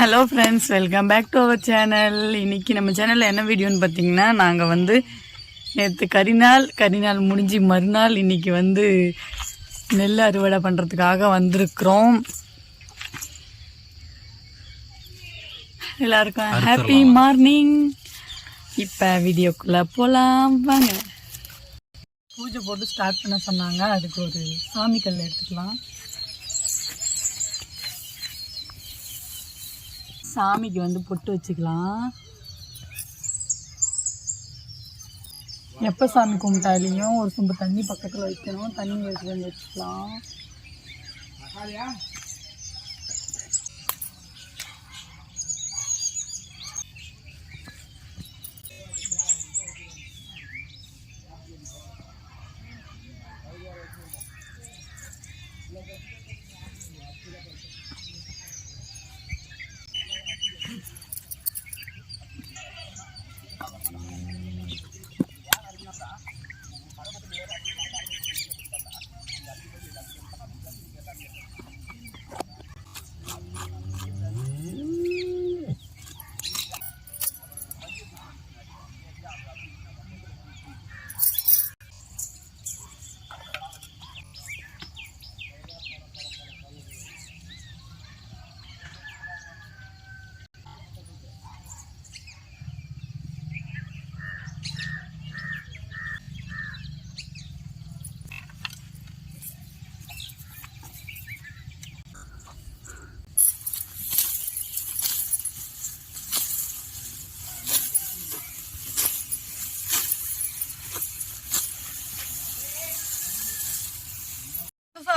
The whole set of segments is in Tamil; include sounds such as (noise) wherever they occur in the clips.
Hello friends welcome back to our channel இன்னைக்கு நம்ம சேனலில் என்ன வீடியோன்னு பார்த்தீங்கன்னா நாங்கள் வந்து நேற்று கரிநாள் கரிநாள் முடிஞ்சு மறுநாள் இன்னைக்கு வந்து நெல் அறுவடை பண்ணுறதுக்காக வந்திருக்கிறோம். எல்லாருக்கும் ஹாப்பி மார்னிங் இப்போ வீடியோக்குள்ளே போகலாம் வாங்க. பூஜை போட்டு ஸ்டார்ட் பண்ண சொன்னாங்க. அதுக்கு ஒரு சாமி கல் எடுத்துக்கலாம். சாமிக்கு வந்து பொட்டு வச்சுக்கலாம். எப்போ சாமி கும்பிட்டாலையும் ஒரு சொம்பு தண்ணி பக்கத்தில் வைக்கணும். தண்ணி வச்சு வந்து வச்சுக்கலாம்.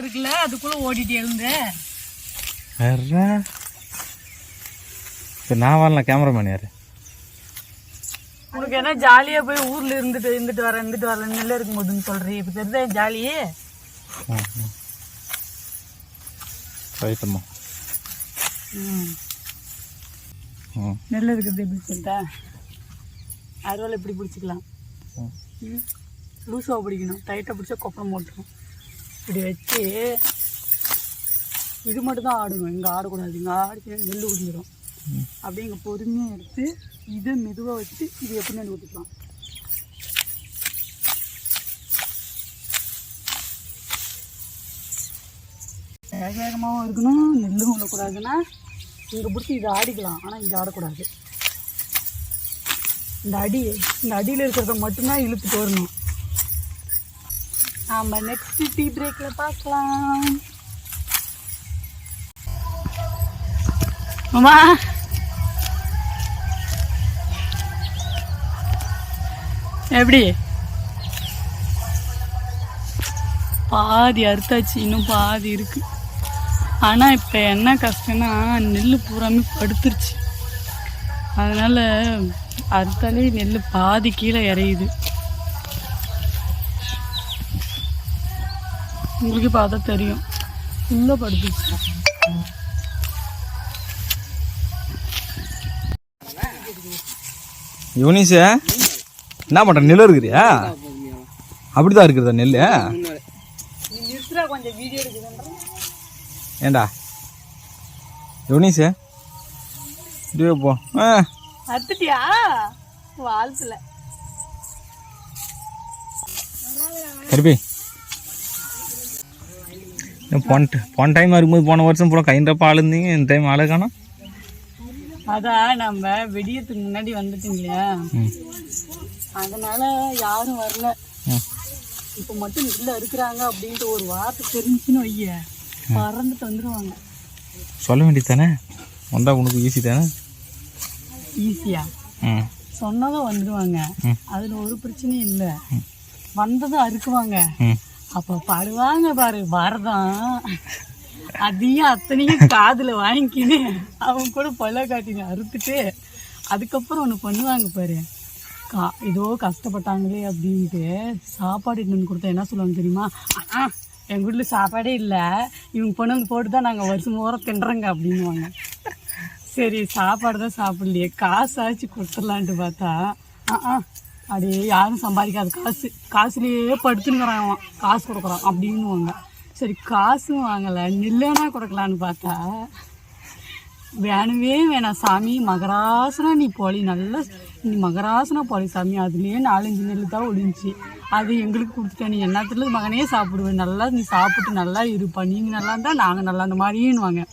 இருக்குல்ல அதுக்குள்ள ஓடிட்டு இருந்தேன் சரி நான் வரலாம் கேமராமேன் யாரு? உனக்கு என்ன ஜாலியா போய் ஊர்ல இருந்துட்டு இருந்துட்டு வரேன் இருந்துட்டு வரேன் நெல்ல இருக்கும் போதுன்னு சொல்றீ இப்ப என் ஜாலியே ரைட்டம்மா நெல் இருக்கிறது எப்படி சொல்லிட்டா. அறுவலை இப்படி பிடிச்சிக்கலாம். லூஸாக பிடிக்கணும். டைட்டாக பிடிச்சா கொப்பளம் போட்டுரும். இப்படி வச்சு இது மட்டும் தான் ஆடணும். இங்கே ஆடக்கூடாது. இங்கே ஆடிச்சு நெல் குடிஞ்சிடும் அப்படியே இங்கே பொறுமையாக எடுத்து இதை மெதுவாக வச்சு இது எப்படி நெல் ஊற்றிக்கலாம் வேக வேகமாகவும் இருக்கணும். நெல்லும் விடக்கூடாதுன்னா இங்கே பிடிச்சி இதை ஆடிக்கலாம். ஆனால் இது ஆடக்கூடாது. இந்த அடி இந்த அடியில் இருக்கிறத மட்டும்தான் இழுத்துட்டு வரணும். நாம் நெக்ஸ்ட் டீ பிரேக்கில் பார்க்கலாம். மாமா எப்படி? பாதி அறுத்தாச்சு இன்னும் பாதி இருக்கு. ஆனால் இப்போ என்ன கஷ்டம்னா நெல் பூராமே படுத்துருச்சு. அதனால அறுத்தாலே நெல் பாதி கீழே இறையுது. உங்களுக்கு பார்த்தா தெரியும். ஃபுல்லாக படுத்துச்சு யூனிஸ் என்ன பண்ற? நெல் இருக்கிறியா அப்படிதான் இருக்கிறதா நெல் ஏண்டா? யூனிஸ் போ. அத்துட்டியா வாழ்த்துல. கருப்பி போன போன டைம் வரும்போது போன வருஷம் போல கைண்டப்ப ஆள் இருந்தீங்க இந்த டைம் ஆளு காணோம் அதான் நம்ம வெடியத்துக்கு முன்னாடி ம் அதனால யாரும் வரல இப்போ மட்டும் நெல்ல இருக்கிறாங்க அப்படின்ட்டு ஒரு வார்த்தை தெரிஞ்சுன்னு வைய பறந்துட்டு வந்துருவாங்க சொல்ல வேண்டியது தானே வந்தா உனக்கு ஈஸி தானே ஈஸியா ம் சொன்னதும் வந்துடுவாங்க. அதுல ஒரு பிரச்சனையும் இல்லை வந்ததும் அறுக்குவாங்க அப்போ பாடுவாங்க பாரு பாரதம் அதையும் அத்தனையும் காதில் வாங்கிக்கின்னு அவங்க கூட பல்ல காட்டினு அறுத்துட்டு அதுக்கப்புறம் ஒன்று பண்ணுவாங்க பாரு. கா ஏதோ கஷ்டப்பட்டாங்களே அப்படின்ட்டு சாப்பாடு எடுத்துன்னு கொடுத்தா என்ன சொல்லுவாங்க தெரியுமா? ஆ எங்கள் வீட்டில் சாப்பாடே இல்லை. இவங்க பொண்ணுங்க போட்டு தான் நாங்கள் வருஷம் ஓரம் தின்றங்க அப்படின்னுவாங்க. சரி சாப்பாடு தான் சாப்பிடலையே காசாச்சு கொடுத்துடலான்ட்டு பார்த்தா ஆ ஆ அது யாரும் சம்பாதிக்காது. காசு காசுலேயே படுத்துனுக்கிறான் அவன். காசு கொடுக்குறான் அப்படின்னுவாங்க. சரி காசும் வாங்கலை. நெல்லேனா கொடுக்கலான்னு பார்த்தா வேணவே வேணாம் சாமி. மகராசனா நீ போலி. நல்லா நீ மகராசனா போலி சாமி. அதுலேயே நாலஞ்சு நெல் தான் ஒளிஞ்சி அது எங்களுக்கு கொடுத்துட்டேன். நீ என்னத்துல மகனே சாப்பிடுவேன் நல்லா நீ சாப்பிட்டு நல்லா இருப்பா. நீங்கள் நல்லா இருந்தால் நாங்கள் நல்லா அந்த மாதிரின்னுவாங்க.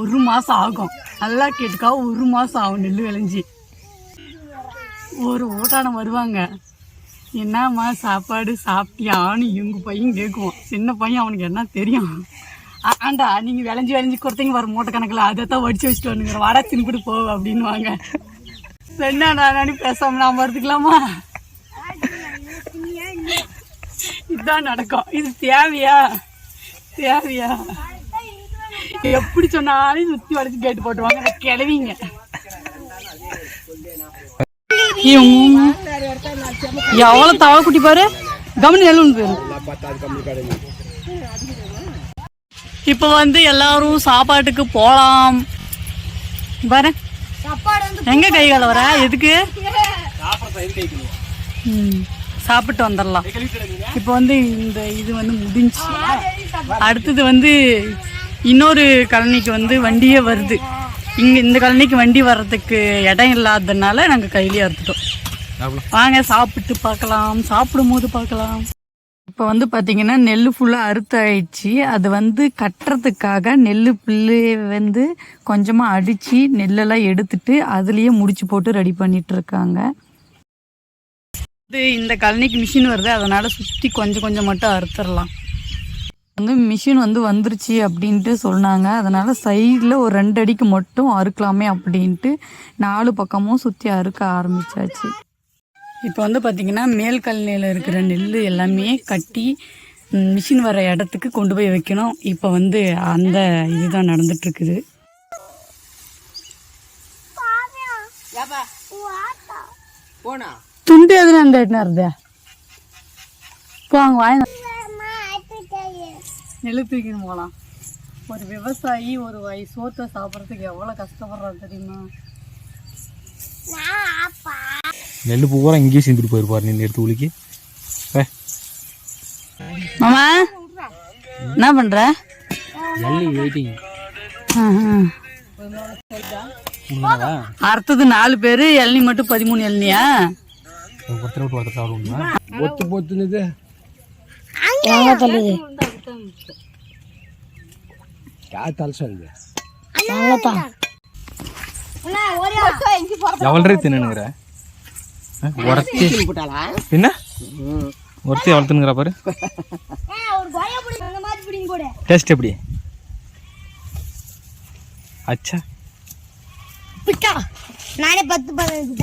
ஒரு மாதம் ஆகும். நல்லா கேட்டுக்கா ஒரு மாதம் ஆகும் நெல் விளைஞ்சி. ஒரு ஓட்டானம் வருவாங்க. என்னம்மா சாப்பாடு சாப்பிட்டியான்னு எங்க பையன் கேட்குவான். சின்ன பையன் அவனுக்கு என்ன தெரியும். ஆண்டா நீங்கள் விளைஞ்சி விளைஞ்சி கொடுத்தீங்க வர மூட்டை கணக்கில். அதை தான் வடிச்சு வச்சுட்டு வந்துங்கிற வாடா தின்னுபிட்டு போ அப்படின்னுவாங்க. என்னடா நானே பேசாம நான் வருதுக்கலாமா இதுதான் நடக்கும். இது தேவையா? தேவையா? எப்படி சொன்னாலும் சுற்றி வளைச்சி கேட்டு போட்டுருவாங்க. கிளவிங்க. எவ்வளவு தவளை குட்டி பாரு. கவனி நெல்லுன்னு போயிரு இப்போ வந்து எல்லாரும் சாப்பாட்டுக்கு போலாம். பாரு. எங்க கை கால வர? எதுக்கு? ம், சாப்பிட்டு வந்துடலாம். இப்போ வந்து இந்த இது வந்து முடிஞ்சு அடுத்தது வந்து இன்னொரு கழனிக்கு வந்து வண்டியே வருது. இங்க இந்த கழனிக்கு வண்டி வர்றதுக்கு இடம் இல்லாததுனால நாங்க கையிலேயே அறுத்துட்டோம். வாங்க சாப்பிட்டு பார்க்கலாம். சாப்பிடும்போது பார்க்கலாம். இப்போ வந்து பார்த்தீங்கன்னா நெல் ஃபுல்லாக அறுத்தாயிடுச்சு. அது வந்து கட்டுறதுக்காக நெல் புல்லு வந்து கொஞ்சமாக அடித்து நெல்லெல்லாம் எடுத்துட்டு அதுலேயே முடிச்சு போட்டு ரெடி பண்ணிட்டு இருக்காங்க. இது இந்த கழனிக்கு மிஷின் வருது. அதனால சுற்றி கொஞ்சம் கொஞ்சம் மட்டும் அறுத்துடலாம். வந்து மிஷின் வந்து வந்துருச்சு அப்படின்ட்டு சொன்னாங்க. அதனால சைடில் ஒரு ரெண்டு அடிக்கு மட்டும் அறுக்கலாமே அப்படின்ட்டு நாலு பக்கமும் சுற்றி அறுக்க ஆரம்பிச்சாச்சு. இப்போ வந்து பார்த்தீங்கன்னா மேல் கல்நிலையில் இருக்கிற நெல் எல்லாமே கட்டி மிஷின் வர இடத்துக்கு கொண்டு போய் வைக்கணும். இப்போ வந்து அந்த இதுதான் நடந்துட்டு இருக்குது துண்டு எதுனா அந்த போங்க வாங்க நெல் தூக்கின்னு போகலாம் ஒரு விவசாயி ஒரு வய சோத்தை சாப்பிட்றதுக்கு எவ்வளோ கஷ்டப்படுறாரு தெரியுமா? நெல் பூரா இங்கேயே சேர்ந்துட்டு போயிருப்பாரு நீ எடுத்து ஏ. மாமா என்ன பண்ற? நெல் வெயிட்டிங் அறுத்தது நாலு பேரு இளநி மட்டும் பதிமூணு இளநியா ஒருத்தர் விட்டு ஒருத்தர் பொத்து பொத்துனது. எவ்வளோ தின்னுங்கிற உரத்தி. என்ன ஒருத்தி எவ்வளோ தின்னுங்கிற பாரு. டேஸ்ட் எப்படி? அச்சா. நானே பத்து பதினஞ்சு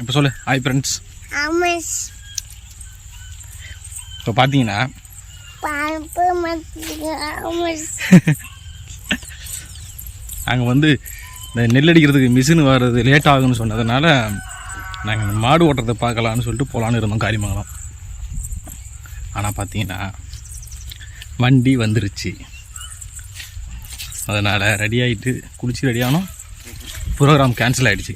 இப்போ சொல்லு. ஹாய் ஃப்ரெண்ட்ஸ் இப்போ பார்த்தீங்கன்னா (laughs) நாங்கள் அங்கே வந்து இந்த நெல் அடிக்கிறதுக்கு மிஷின் வர்றது லேட் ஆகுன்னு சொன்னதுனால நாங்கள் மாடு ஓட்டுறதை பார்க்கலான்னு சொல்லிட்டு போகலான்னு இருந்தோம் காரியமங்கலம் ஆனால் பார்த்தீங்கன்னா வண்டி வந்துருச்சு. அதனால் ரெடி ஆகிட்டு குளிச்சு ரெடியானோம் ப்ரோக்ராம் கேன்சல் ஆகிடுச்சு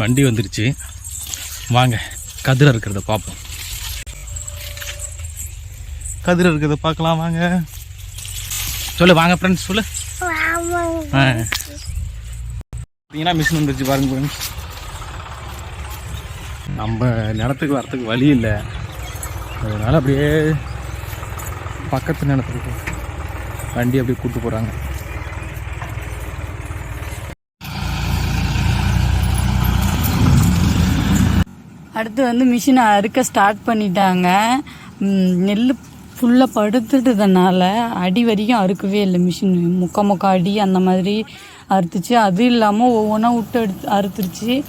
வண்டி வந்துருச்சு. வாங்க கதிரை இருக்கிறத பார்ப்போம். கதிரை இருக்கிறத பார்க்கலாம் வாங்க. சொல்லு வாங்க ஃப்ரெண்ட்ஸ் சொல்லு. ஆ. பார்த்தீங்கன்னா மிஷின் வந்துருச்சு பாருங்க ஃப்ரெண்ட்ஸ் நம்ம நிலத்துக்கு வரத்துக்கு வழி இல்லை. அதனால அப்படியே பக்கத்து நிலத்துக்கு வண்டி அப்படியே கூட்டு போகிறாங்க அடுத்து வந்து மிஷினை அறுக்க ஸ்டார்ட் பண்ணிட்டாங்க. நெல் ஃபுல்லாக படுத்துட்டதுனால அடி வரைக்கும் அறுக்கவே இல்லை மிஷின் முக்க முக்க அடி அந்த மாதிரி அறுத்துச்சு. அது இல்லாமல் ஒவ்வொன்றா விட்டு எடுத்து அறுத்துருச்சு.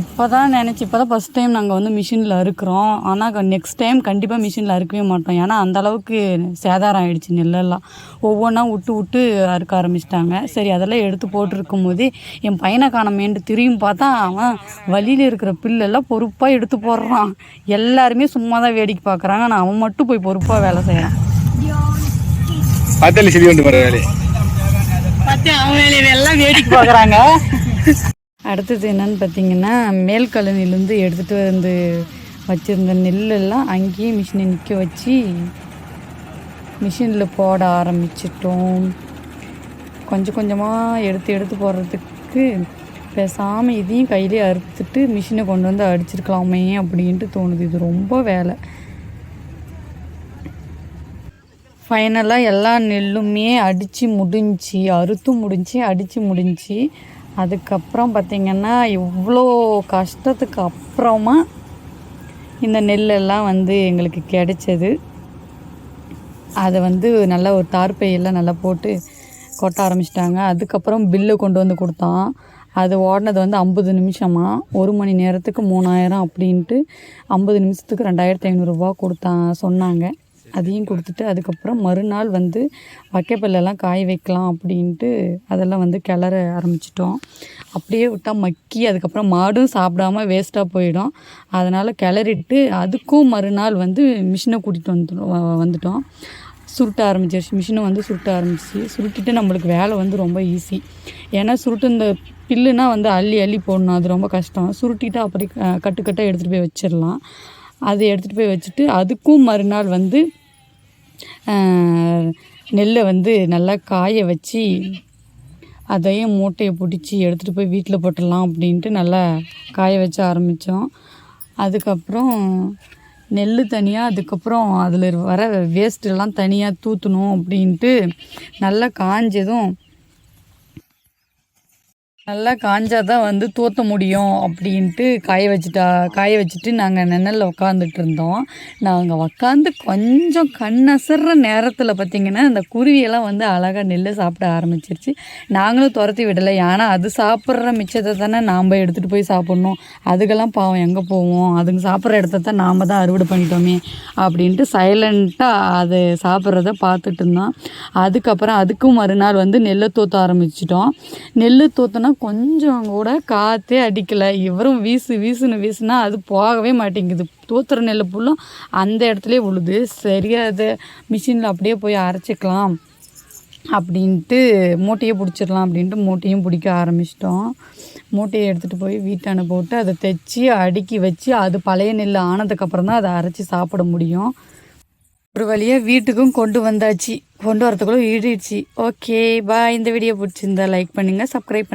இப்போ தான் நினச்சி இப்போ தான் ஃபஸ்ட் டைம் நாங்கள் வந்து மிஷினில் அறுக்கிறோம் ஆனால் நெக்ஸ்ட் டைம் கண்டிப்பாக மிஷினில் அறுக்கவே மாட்டோம். ஏன்னா அந்த அளவுக்கு சேதாரம் ஆயிடுச்சு நெல்லெல்லாம். ஒவ்வொன்றா விட்டு விட்டு அறுக்க ஆரம்பிச்சிட்டாங்க. சரி அதெல்லாம் எடுத்து போட்டிருக்கும் போது என் பையனை காணமேன்ட்டு திரும்பி பார்த்தா அவன் வழியில் இருக்கிற பில்லெல்லாம் பொறுப்பாக எடுத்து போடுறான். எல்லாருமே சும்மா தான் வேடிக்கை பார்க்குறாங்க ஆனால் அவன் மட்டும் போய் பொறுப்பாக வேலை செய்கிறான் பார்த்தாலே சரி வந்து பார்த்து அவன் வேலையை எல்லாம் வேடிக்கை பார்க்குறாங்க அடுத்தது என்னன்னு பார்த்தீங்கன்னா மேல் காலனிலேருந்து எடுத்துகிட்டு வந்து வச்சுருந்த நெல்லெல்லாம் அங்கேயே மிஷினை நிற்க வச்சு மிஷினில் போட ஆரம்பிச்சிட்டோம். கொஞ்சம் கொஞ்சமாக எடுத்து எடுத்து போடுறதுக்கு பேசாமல் இதையும் கையிலே அறுத்துட்டு மிஷினை கொண்டு வந்து அடிச்சிருக்கலாமே அப்படின்ட்டு தோணுது. இது ரொம்ப வேலை. ஃபைனலாக எல்லா நெல்லுமே அடித்து முடிஞ்சு அறுத்து முடிஞ்சு அடித்து முடிஞ்சு அதுக்கப்புறம் பார்த்திங்கன்னா இவ்வளோ கஷ்டத்துக்கு அப்புறமா இந்த நெல்லெல்லாம் வந்து எங்களுக்கு கிடைச்சது. அதை வந்து நல்லா ஒரு தார்பையெல்லாம் நல்லா போட்டு கொட்ட ஆரம்பிச்சிட்டாங்க. அதுக்கப்புறம் பில்லு கொண்டு வந்து கொடுத்தான். அது ஓடினது வந்து ஐம்பது நிமிஷமாக ஒரு மணி நேரத்துக்கு மூணாயிரம் அப்படின்ட்டு ஐம்பது நிமிஷத்துக்கு ரெண்டாயிரத்தி ஐநூறுரூவா கொடுத்தான் சொன்னாங்க. அதையும் கொடுத்துட்டு அதுக்கப்புறம் மறுநாள் வந்து வைக்கப்புல்லெல்லாம் காய வைக்கலாம் அப்படின்ட்டு அதெல்லாம் வந்து கிளற ஆரம்பிச்சிட்டோம். அப்படியே விட்டால் மக்கி அதுக்கப்புறம் மாடும் சாப்பிடாம வேஸ்ட்டாக போயிடும். அதனால் கிளறிட்டு அதுக்கும் மறுநாள் வந்து மிஷினை கூட்டிகிட்டு வந்துட்டோம் வந்துட்டோம். சுருட்ட ஆரம்பிச்சிருச்சு. மிஷினை வந்து சுருட்ட ஆரம்பிச்சு சுருட்டிட்டு நம்மளுக்கு வேலை வந்து ரொம்ப ஈஸி ஏன்னா சுருட்டு இந்த பில்லுனா வந்து அள்ளி அள்ளி போடணும். அது ரொம்ப கஷ்டம். சுருட்டிட்டு அப்படி கட்டுக்கட்டாக எடுத்துகிட்டு போய் வச்சிடலாம். அதை எடுத்துகிட்டு போய் வச்சுட்டு அதுக்கும் மறுநாள் வந்து நெல்லை வந்து நல்லா காய வச்சு அதையும் மூட்டையை பிடிச்சி எடுத்துகிட்டு போய் வீட்டில் போட்டுடலாம் அப்படின்ட்டு நல்லா காய வச்ச ஆரம்பித்தோம். அதுக்கப்புறம் நெல் தனியாக அதுக்கப்புறம் அதில் வர வேஸ்ட்டெல்லாம் தனியாக தூற்றணும் அப்படின்ட்டு நல்லா காஞ்சதும் நல்லா காஞ்சாதான் வந்து தூத்த முடியும் அப்படின்ட்டு காய வச்சுட்டா காய வச்சுட்டு நாங்கள் நிழல்ல உக்காந்துட்டு இருந்தோம். நாங்கள் உக்காந்து கொஞ்சம் கண்ணசர்ற நேரத்தில் பார்த்திங்கன்னா அந்த குருவியெல்லாம் வந்து அழகாக நெல் சாப்பிட ஆரம்பிச்சிருச்சு. நாங்களும் துரத்தி விடலை. ஏன்னா அது சாப்பிட்ற மிச்சத்தை தானே நாம் எடுத்துகிட்டு போய் சாப்பிட்ணும். அதுக்கெல்லாம் பாவம் எங்கே போவோம்? அதுங்க சாப்பிட்ற இடத்த தான் நாம் தான் அறுவடை பண்ணிட்டோமே அப்படின்ட்டு சைலண்ட்டாக அது சாப்பிட்றத பார்த்துட்டு இருந்தோம். அதுக்கப்புறம் அதுக்கும் மறுநாள் வந்து நெல்லை தூத்த ஆரம்பிச்சிட்டோம். நெல் தூத்தினா கொஞ்சம் கூட காற்றே அடிக்கலை. இவரும் வீசு வீசுன்னு வீசுனா அது போகவே மாட்டேங்குது. தூத்துற நெல் புல்லும் அந்த இடத்துலயே உழுது சரியாக அதை மிஷினில் அப்படியே போய் அரைச்சிக்கலாம் அப்படின்ட்டு மூட்டையை பிடிச்சிடலாம் அப்படின்ட்டு மூட்டையும் பிடிக்க ஆரம்பிச்சிட்டோம். மூட்டையை எடுத்துகிட்டு போய் வீட்டான போட்டு அதை தைச்சி அடுக்கி வச்சு அது பழைய நெல் ஆனதுக்கப்புறம் தான் அதை அரைச்சி சாப்பிட முடியும். ஒரு வழியாக வீட்டுக்கும் கொண்டு வந்தாச்சு. கொண்டு வரதுக்குள்ளே ஈடுச்சு ஓகே பாய் இந்த வீடியோ பிடிச்சிருந்தா லைக் பண்ணுங்கள் சப்ஸ்கிரைப் பண்ணுங்கள்